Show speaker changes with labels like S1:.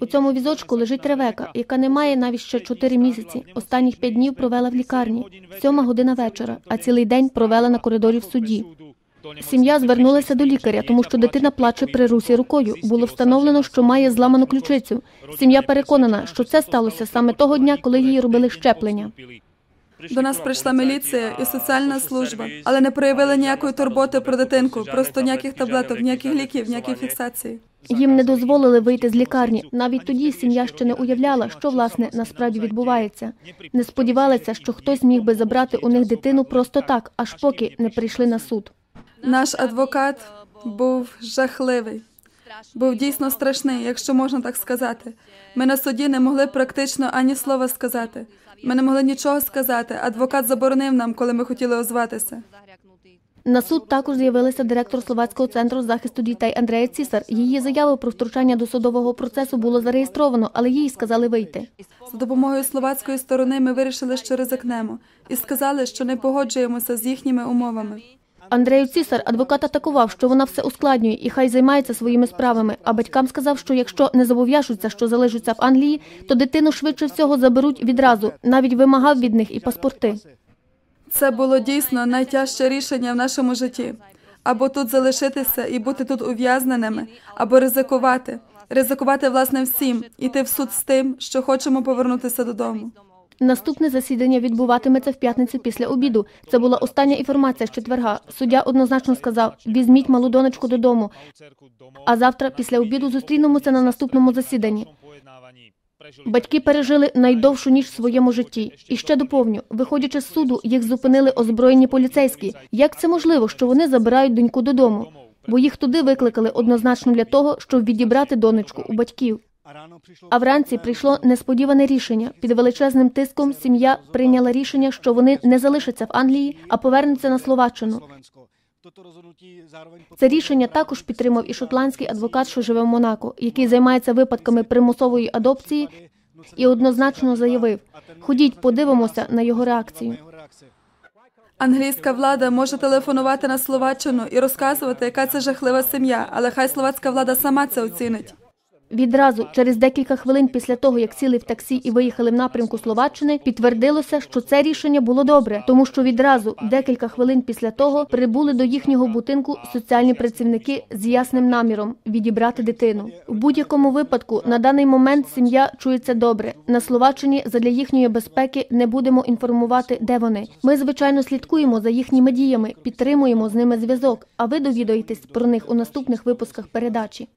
S1: У цьому візочку лежить Ревека, яка не має навіть ще 4 місяці. Останніх 5 днів провела в лікарні. Сьома година вечора, а цілий день провела на коридорі в суді. Сім'я звернулася до лікаря, тому що дитина плаче при русі рукою. Було встановлено, що має зламану ключицю. Сім'я переконана, що це сталося саме того дня, коли їй робили щеплення.
S2: До нас прийшла міліція і соціальна служба, але не проявили ніякої турботи про дитинку, просто ніяких таблеток, ніяких ліків, ніякої фіксації.
S1: Їм не дозволили вийти з лікарні. Навіть тоді сім'я ще не уявляла, що власне насправді відбувається. Не сподівалися, що хтось міг би забрати у них дитину просто так, аж поки не прийшли на суд.
S2: Наш адвокат був жахливий, був дійсно страшний, якщо можна так сказати. Ми на суді не могли практично ані слова сказати. Ми не могли нічого сказати. Адвокат заборонив нам, коли ми хотіли озватися.
S1: На суд також з'явилася директор Словацького центру захисту дітей Андрея Цісар. Її заяву про втручання до судового процесу було зареєстровано, але їй сказали вийти.
S2: За допомогою словацької сторони ми вирішили, що ризикнемо, і сказали, що не погоджуємося з їхніми умовами.
S1: Андрею Цісар адвокат атакував, що вона все ускладнює і хай займається своїми справами. А батькам сказав, що якщо не зобов'яжуться, що залишаться в Англії, то дитину швидше всього заберуть відразу. Навіть вимагав від них і паспорти.
S2: Це було дійсно найтяжче рішення в нашому житті. Або тут залишитися і бути тут ув'язненими, або ризикувати, ризикувати власне всім, іти в суд з тим, що хочемо повернутися додому.
S1: Наступне засідання відбуватиметься в п'ятницю після обіду. Це була остання інформація з четверга. Суддя однозначно сказав: візьміть малу донечку додому. А завтра, після обіду, зустрінемося на наступному засіданні. Батьки пережили найдовшу ніч в своєму житті. І ще доповню, виходячи з суду, їх зупинили озброєні поліцейські. Як це можливо, що вони забирають доньку додому? Бо їх туди викликали однозначно для того, щоб відібрати донечку у батьків. А вранці прийшло несподіване рішення. Під величезним тиском сім'я прийняла рішення, що вони не залишаться в Англії, а повернуться на Словаччину. Це рішення також підтримав і шотландський адвокат, що живе в Монако, який займається випадками примусової адопції, і однозначно заявив: ходіть, подивимося на його реакцію.
S2: Англійська влада може телефонувати на Словаччину і розказувати, яка це жахлива сім'я, але хай словацька влада сама це оцінить.
S1: Відразу, через декілька хвилин після того, як сіли в таксі і виїхали в напрямку Словаччини, підтвердилося, що це рішення було добре, тому що відразу, декілька хвилин після того, прибули до їхнього будинку соціальні працівники з ясним наміром відібрати дитину. У будь-якому випадку на даний момент сім'я чується добре. На Словаччині задля їхньої безпеки не будемо інформувати, де вони. Ми звичайно слідкуємо за їхніми діями, підтримуємо з ними зв'язок. А ви довідаєтесь про них у наступних випусках передачі.